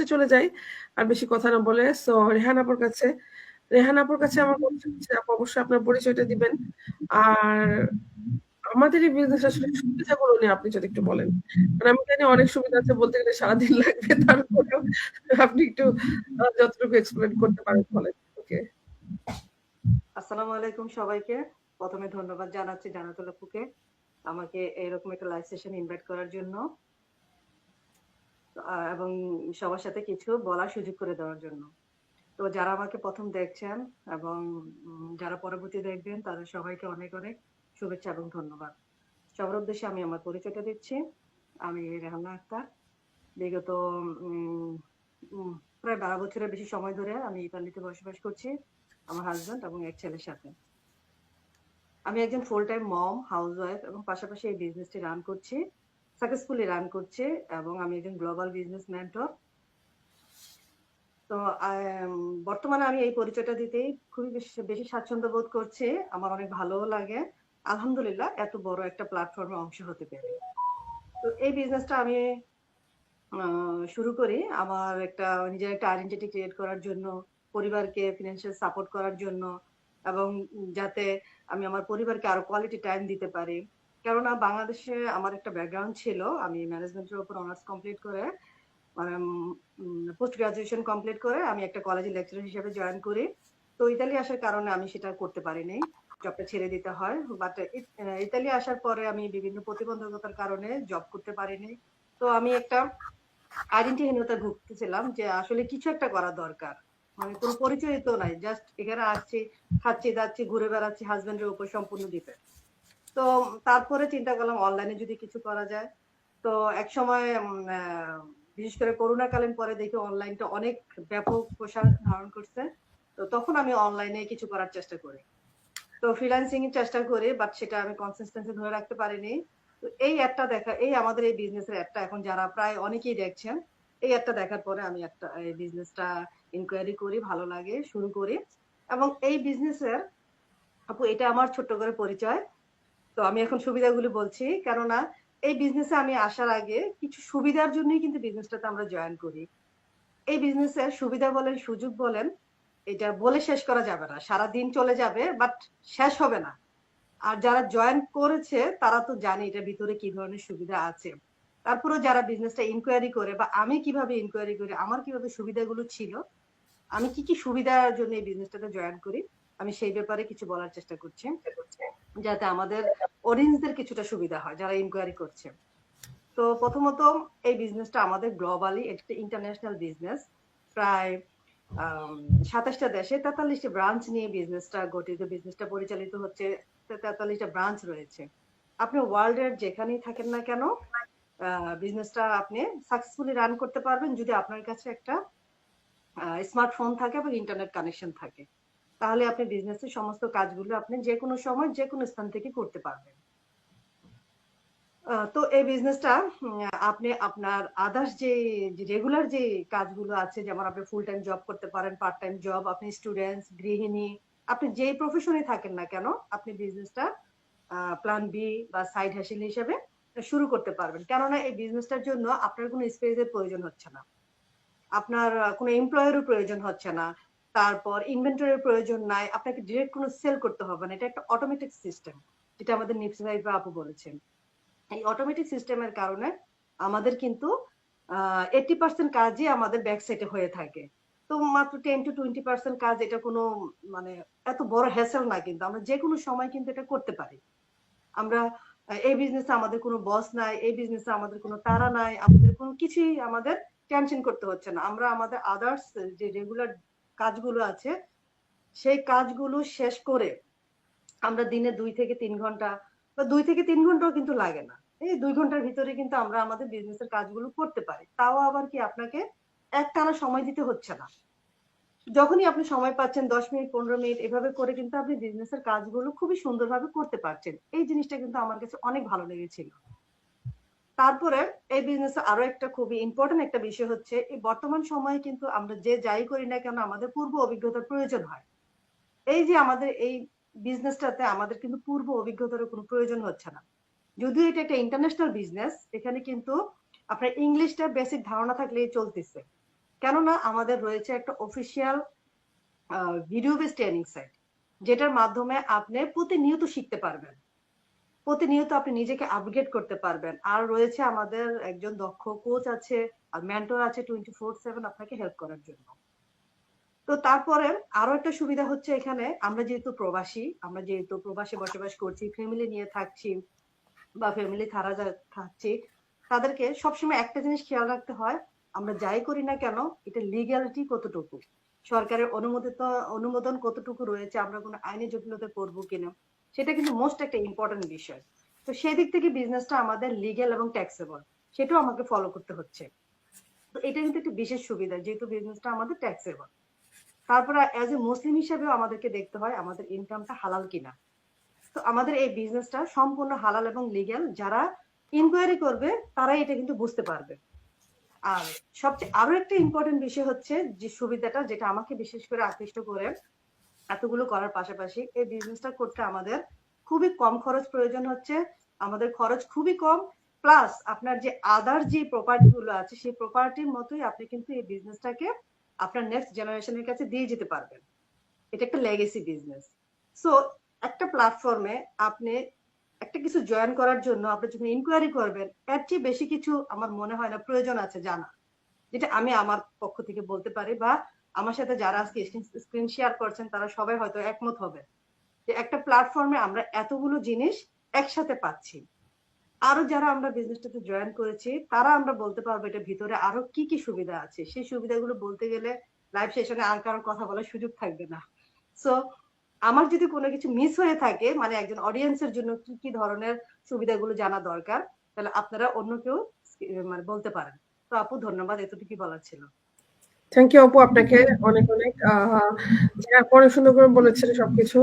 টেক্সটে চলে যাই, আর বেশি কথা না বলে। সো রেহান আপুর কাছে, রেহান আপুর কাছে আমার হচ্ছে আপু অবশ্যই আপনার পরিচয়টা দিবেন। আর আমাদের এই বিজনেস আসলে সুবিধাগুলো নিয়ে আপনি যদি একটু বলেন। কারণ আমি জানি অনেক সুবিধা আছে, বলতে গেলে সারাদিন লাগবে, তারপরেও আপনি একটু যতটুকু এক্সপ্লেন করতে পারেন বলেন। ওকে আসসালামু আলাইকুম সবাইকে। প্রথমে ধন্যবাদ জানাচ্ছি জানাতুল আপুকে আমাকে এরকম একটা লাইভ সেশন ইনভাইট করার জন্য। এবং সবার সাথে কিছু বলার সুযোগ করে দেওয়ার জন্য। তো যারা আমাকে প্রথম দেখছেন এবং যারা পরবর্তী দেখবেন, তাদের সবাইকে অনেক অনেক শুভেচ্ছা এবং ধন্যবাদ। সবার উদ্দেশ্যে আমি আমার পরিচয়টা দিচ্ছি। আমি রেহানা আক্তার। বিগত প্রায় বারো বছরের বেশি সময় ধরে আমি ইতালিতে বসবাস করছি আমার হাজব্যান্ড এবং এক ছেলের সাথে। আমি একজন full time mom house wife এবং পাশাপাশি এই বিজনেসটি রান করছি। সাকসেসফুলি রান করছে এবং আমি একজন গ্লোবাল বিজনেস মেন্টর তো বর্তমানে আমি এই পরিচয়টা দিতেই খুবই বেশি স্বাচ্ছন্দ্য বোধ করছি। আমার অনেক ভালোও লাগে। আলহামদুলিল্লাহ, এত বড় একটা প্ল্যাটফর্মে অংশ হতে পেরে। তো এই বিজনেসটা আমি শুরু করি আমার একটা, নিজের একটা আইডেন্টিটি ক্রিয়েট করার জন্য, পরিবারকে ফিনান্সিয়াল সাপোর্ট করার জন্য এবং যাতে আমি আমার পরিবারকে আরও কোয়ালিটি টাইম দিতে পারি। কেননা বাংলাদেশে আমার একটা ব্যাকগ্রাউন্ড ছিল, আমি ম্যানেজমেন্টের উপর অনার্স কমপ্লিট করে মানে পোস্ট গ্রাজুয়েশন কমপ্লিট করে আমি একটা কলেজে লেকচার হিসেবে জয়েন করি। তো ইতালি আসার কারণে আমি সেটা করতে পারিনি জবটা ছেড়ে দিতে হয়। বাট ইতালি আসার পরে আমি বিভিন্ন প্রতিবন্ধকতার কারণে জব করতে পারিনি। তো আমি একটা আইডেন্টিহীনতা ভুগতেছিলাম যে আসলে কিছু একটা করা দরকার। মানে কোনো পরিচয় তো নাই জাস্ট এখানে আসছি, খাচ্ছি, যাচ্ছি, ঘুরে বেড়াচ্ছি হাজবেন্ডের উপর সম্পূর্ণ দিতে তো তারপরে চিন্তা করলাম অনলাইনে যদি কিছু করা যায়। তো এক সময় বিশেষ করে করোনাকালীন পরে দেখি অনলাইনটা অনেক ব্যাপক প্রসার ধারণ করছে। তো তখন আমি অনলাইনে কিছু করার চেষ্টা করি। তো ফ্রিল্যান্সিং এর চেষ্টা করি বাট সেটা আমি কনসিস্টেন্সি ধরে রাখতে পারিনি। তো এই একটা দেখা, এই আমাদের এই বিজনেসের একটা এখন যারা প্রায় অনেকেই দেখছেন, এই একটা দেখার পরে আমি একটা, এই বিজনেসটা ইনকোয়ারি করি, ভালো লাগে, শুরু করি। এবং এই বিজনেসের আপু, এটা আমার ছোট্ট করে পরিচয়। তো আমি এখন সুবিধাগুলি বলছি। কেননা এই বিজনেসে আমি আসার আগে কিছু সুবিধার জন্যই কিন্তু বিজনেসটাতে আমরা জয়েন করি। এই বিজনেসের সুবিধা বলেন, সুযোগ বলেন, এটা বলে শেষ করা যাবে না। সারা দিন চলে যাবে বাট শেষ হবে না। আর যারা জয়েন করেছে, তারা তো জানে এটার ভিতরে কি ধরনের সুবিধা আছে। তারপরে যারা বিজনেসটা ইনকোয়ারি করে বা আমি কীভাবে ইনকোয়ারি করি, আমার কীভাবে সুবিধাগুলো ছিল, আমি কি কি সুবিধার জন্য এই বিজনেসটাতে জয়েন করি, আমি সেই ব্যাপারে কিছু বলার চেষ্টা করছি। যাতে আমাদের অডিয়েন্সদের কিছুটা সুবিধা হয়, যারা ইনকোয়ারি করছে। তো প্রথমত এই বিজনেসটা আমাদের গ্লোবালি একটা ইন্টারন্যাশনাল বিজনেস প্রায় সাতাশটা দেশে তেতাল্লিশটা ব্রাঞ্চ নিয়ে বিজনেসটা গঠিত বিজনেসটা পরিচালিত হচ্ছে তেতাল্লিশটা ব্রাঞ্চ রয়েছে। আপনি ওয়ার্ল্ডের যেখানেই থাকেন না কেন বিজনেসটা আপনি সাকসেসফুলি রান করতে পারবেন যদি আপনার কাছে একটা স্মার্টফোন থাকে এবং ইন্টারনেট কানেকশন থাকে। তাহলে আপনি বিজনেসের সমস্ত কাজগুলো আপনি যে কোনো সময় যে কোনো স্থান থেকে করতে পারবেন। তো এই বিজনেসটা আপনি আপনার আদার্স যে রেগুলার যে কাজগুলো আছে, যেমন আপনি ফুল টাইম জব করতে পারেন পার্ট টাইম জব আপনি স্টুডেন্টস গৃহিণী, আপনি যেই প্রফেশনে থাকেন না কেন, আপনি বিজনেসটা প্ল্যান বি বা সাইড হ্যাসেল হিসেবে শুরু করতে পারবেন। কেননা এই বিজনেসটার জন্য আপনার কোনো স্পেসের প্রয়োজন হচ্ছে না। আপনার কোনো এমপ্লয়েরও প্রয়োজন হচ্ছে না। তারপর ইনভেন্টরির প্রয়োজন নাই, আপনাকে ডিরেক্ট কোনো সেল করতে হবে না, এটা একটা অটোমেটিক সিস্টেম যেটা আমাদের নিপসি ভাই আপু বলেছেন। এই অটোমেটিক সিস্টেমের কারণে আমাদের কিন্তু এইটি পার্সেন্ট কাজই আমাদের ব্যাক সাইডে হয়ে থাকে। তো মাত্র টেন টু টোয়েন্টি পার্সেন্ট কাজ এটা কোনো মানে এত বড় হ্যাসেল না কিন্তু, আমরা যে কোনো সময় কিন্তু এটা করতে পারি। আমরা এই বিজনেসে আমাদের কোনো বস নাই, এই বিজনেসে আমাদের কোনো তারা নাই, আমাদের কোনো কিছুই আমাদের টেনশন করতে হচ্ছে না। আমরা আমাদের আদার্স যে রেগুলার কাজগুলো আছে, সেই কাজগুলো শেষ করে আমরা দিনে দুই থেকে তিন ঘণ্টা বা দুই থেকে তিন ঘন্টাও কিন্তু লাগে না। এই দুই ঘণ্টার ভিতরে কিন্তু আমরা আমাদের বিজনেসের কাজগুলো করতে পারি। তাও আবার কি আপনাকে একটানা সময় দিতে হচ্ছে না। যখনই আপনি সময় পাচ্ছেন, দশ মিনিট, পনেরো মিনিট, এভাবে করে কিন্তু আপনি বিজনেসের কাজগুলো খুবই সুন্দরভাবে করতে পারছেন। এই জিনিসটা কিন্তু আমার কাছে অনেক ভালো লেগেছিল। তারপরে এই বিজনেসে আরও একটা খুবই ইম্পর্টেন্ট একটা বিষয় হচ্ছে, এই বর্তমান সময়ে কিন্তু আমরা যে যাই করি না কেন আমাদের পূর্ব অভিজ্ঞতার প্রয়োজন হয়। এই যে আমাদের এই বিজনেসটাতে আমাদের কিন্তু পূর্ব অভিজ্ঞতার কোনো প্রয়োজন হচ্ছে না। যদিও এটা একটা ইন্টারন্যাশনাল বিজনেস এখানে কিন্তু আপনার ইংলিশটা বেসিক ধারণা থাকলেই চলতেছে। কেননা আমাদের রয়েছে একটা official video base training site যেটার মাধ্যমে আপনি প্রতিনিয়ত শিখতে পারবেন। প্রতিনিয়ত আপনি নিজেকে আপগ্রেড করতে পারবেন। আর রয়েছে আমাদের একজন দক্ষ কোচ আছে, আর মেন্টর আছে টোয়েন্টি ফোর সেভেন আপনাকে হেল্প করার জন্য। তো তারপরে আরও একটা সুবিধা হচ্ছে এখানে, আমরা যেহেতু প্রবাসী, আমরা যেহেতু প্রবাসে বসবাস করছি ফ্যামিলি নিয়ে থাকছি বা ফ্যামিলি যা- থাকছি, তাদেরকে সবসময় একটা জিনিস খেয়াল রাখতে হয়, আমরা যাই করি না কেন, এটা লিগ্যালিটি কতটুকু? সরকারের অনুমোদিত, অনুমোদন কতটুকু রয়েছে, আমরা কোনো আইনি জটিলতা করব কিনা, সেটা কিন্তু মোস্ট একটা ইম্পর্টেন্ট বিষয়। তো সেই দিক থেকে বিজনেসটা আমাদের লিগ্যাল এবং ট্যাক্সেবল সেটাও আমাকে ফলো করতে হচ্ছে। তো এটা কিন্তু একটা বিশেষ সুবিধা, যেহেতু বিজনেসটা আমাদের ট্যাক্সেবল তারপরে অ্যাজ এ মুসলিম হিসেবেও আমাদেরকে দেখতে হয়, আমাদের ইনকামটা হালাল কিনা। তো আমাদের এই বিজনেসটা সম্পূর্ণ হালাল এবং লিগ্যাল যারা ইনকোয়ারি করবে, তারাই এটা কিন্তু বুঝতে পারবে। আর সবচেয়ে আরও একটা ইম্পর্টেন্ট বিষয় হচ্ছে যে সুবিধাটা যেটা আমাকে বিশেষ করে আকৃষ্ট করে এতগুলো করার পাশাপাশি এই বিজনেসটা করতে আমাদের খুবই কম খরচ প্রয়োজন হচ্ছে, আমাদের খরচ খুবই কম প্লাস আপনার যে আদার যে প্রপার্টি গুলো আছে সেই প্রপার্টির মতোই আপনি কিন্তু এই বিজনেসটাকে আপনার নেক্সট জেনারেশনের কাছে দিয়ে যেতে পারবেন। এটা একটা লেগেসি বিজনেস সো একটা প্ল্যাটফর্মে আপনি একটা কিছু জয়েন করার জন্য আপনি যখন ইনকোয়ারি করবেন, এর চেয়ে বেশি কিছু আমার মনে হয় না, প্রয়োজন আছে জানা। যেটা আমি আমার পক্ষ থেকে বলতে পারি বা আমার সাথে যারা আজকে স্ক্রিন শেয়ার করছেন, তারা সবাই হয়তো একমত হবে। যে একটা প্ল্যাটফর্মে আমরা এতগুলো জিনিস একসাথে পাচ্ছি। আরও যারা আমরা বিজনেসটাতে জয়েন করেছি, তারা আমরা বলতে পারব এটা ভিতরে আরও কি কি সুবিধা আছে। সেই সুবিধাগুলো বলতে গেলে লাইভ সেশনে আর কারও কথা বলার সুযোগ থাকবে না। সো আমার যদি কোনো কিছু মিস হয়ে থাকে মানে একজন অডিয়েন্সের জন্য কি কি ধরনের সুবিধাগুলো জানা দরকার, তাহলে আপনারা অন্য কেউ মানে বলতে পারেন। তো আপু, ধন্যবাদ, এতটুকুই বলার ছিল। থ্যাংক ইউ আপু, আপনাকে অনেক অনেক যারা সুন্দর করে বলেছেন সবকিছু।